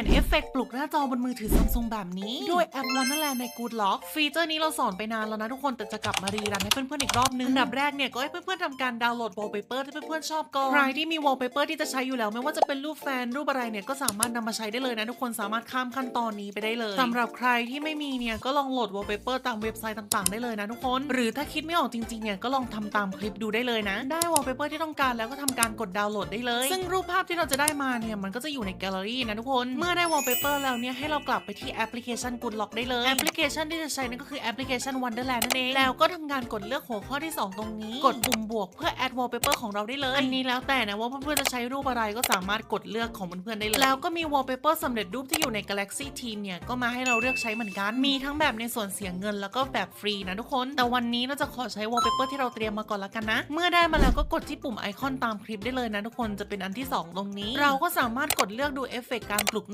ลี่ยนเอฟเฟกต์ปลุกหน้าจอบนมือถือซัมซุงแบบนี้ ด้วยแอป Wonderland ใน Good Lock ฟีเจอร์นี้เราสอนไปนานแล้วนะทุกคนแต่จะกลับมารีรันให้เพื่อนๆอีกรอบนึงอันดับแรกเนี่ยก็ให้เพื่อนๆทำการดาวน์โหลด wallpaper ที่เพื่อนๆชอบก่อนใครที่มี wallpaper ที่จะใช้อยู่แล้วไม่ว่าจะเป็นรูปแฟนรูปอะไรเนี่ยก็สามารถนำมาใช้ได้เลยนะทุกคนสามารถข้ามขั้นตอนนี้ไปได้เลยสำหรับใครที่ไม่มีเนี่ยก็ลองโหลด wallpaper ตามเว็บไซต์ต่างๆ ได้เลยนะทุกคน หรือถ้าคิดไม่ออกจริงๆเนี่ยก็ลองทำตามคลิปดูได้เลยนะ ได้ wallpaper ที่ต้องการแล้วก็ทำการกดดาวน์โหลดได้เลย ซึ่งรูปภาพที่เราจะได้มาเนี่ยมันก็จะอยู่ในแกลเลอรี่นะทุกคนเมื่อได้ wallpaper แล้วเนี่ยให้เรากลับไปที่แอปพลิเคชัน Good Lock ได้เลยแอปพลิเคชันที่จะใช้นั่นก็คือแอปพลิเคชัน Wonderland นั่นเองแล้วก็ทำการกดเลือกหัวข้อที่ 2 ตรงนี้ กดปุ่มบวกเพื่อ add wallpaper ของเราได้เลย อันนี้แล้วแต่นะว่าเพื่อนๆจะใช้รูปอะไรก็สามารถกดเลือกของเพื่อนๆได้เลย แล้วก็มี wallpaper สำเร็จรูปที่อยู่ใน Galaxy Team เนี่ยก็มาให้เราเลือกใช้เหมือนกัน มีทั้งแบบในส่วนเสียเงินแล้วก็แบบฟรีนะทุกคน แต่วันนี้เราจะขอใช้ wallpaper ที่เราเตรียมมาก่อนละกันนะ เมื่อได้มาแล้วก็กดที่ปุ่มไอคอนตามคลิปได้เลยนะทุกคนจะเป็นอันที่สองตรงนี้ เราก็สามารถกดเลือกดูเอฟเฟกต์การปลุกหน้า